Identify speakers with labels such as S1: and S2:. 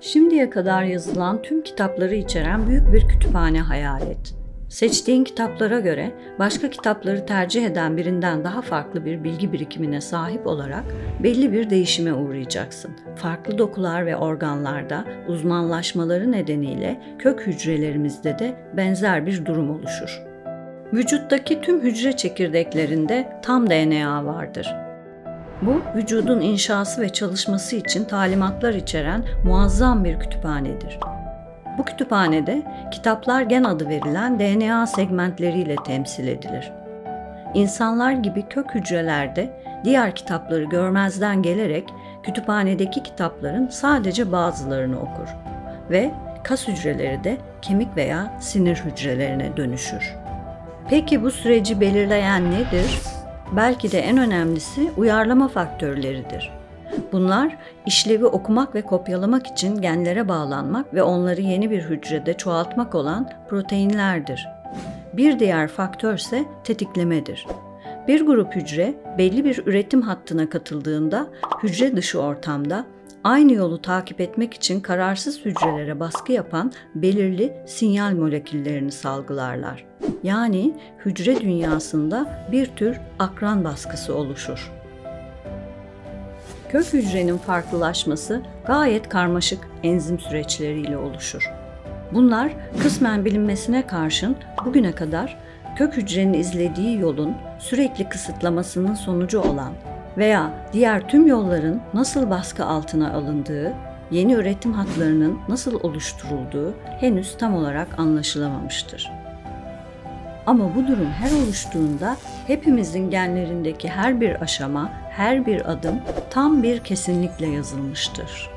S1: Şimdiye kadar yazılan tüm kitapları içeren büyük bir kütüphane hayal et. Seçtiğin kitaplara göre başka kitapları tercih eden birinden daha farklı bir bilgi birikimine sahip olarak belli bir değişime uğrayacaksın. Farklı dokular ve organlarda uzmanlaşmaları nedeniyle kök hücrelerimizde de benzer bir durum oluşur. Vücuttaki tüm hücre çekirdeklerinde tam DNA vardır. Bu vücudun inşası ve çalışması için talimatlar içeren muazzam bir kütüphanedir. Bu kütüphanede kitaplar gen adı verilen DNA segmentleriyle temsil edilir. İnsanlar gibi kök hücrelerde diğer kitapları görmezden gelerek kütüphanedeki kitapların sadece bazılarını okur ve kas hücreleri de kemik veya sinir hücrelerine dönüşür. Peki bu süreci belirleyen nedir? Belki de en önemlisi uyarlama faktörleridir. Bunlar işlevi okumak ve kopyalamak için genlere bağlanmak ve onları yeni bir hücrede çoğaltmak olan proteinlerdir. Bir diğer faktör ise tetiklemedir. Bir grup hücre belli bir üretim hattına katıldığında hücre dışı ortamda aynı yolu takip etmek için kararsız hücrelere baskı yapan belirli sinyal moleküllerini salgılarlar. Yani hücre dünyasında bir tür akran baskısı oluşur. Kök hücrenin farklılaşması gayet karmaşık enzim süreçleriyle oluşur. Bunlar kısmen bilinmesine karşın bugüne kadar kök hücrenin izlediği yolun sürekli kısıtlamasının sonucu olan veya diğer tüm yolların nasıl baskı altına alındığı, yeni üretim hatlarının nasıl oluşturulduğu henüz tam olarak anlaşılamamıştır. Ama bu durum her oluştuğunda hepimizin genlerindeki her bir aşama, her bir adım tam bir kesinlikle yazılmıştır.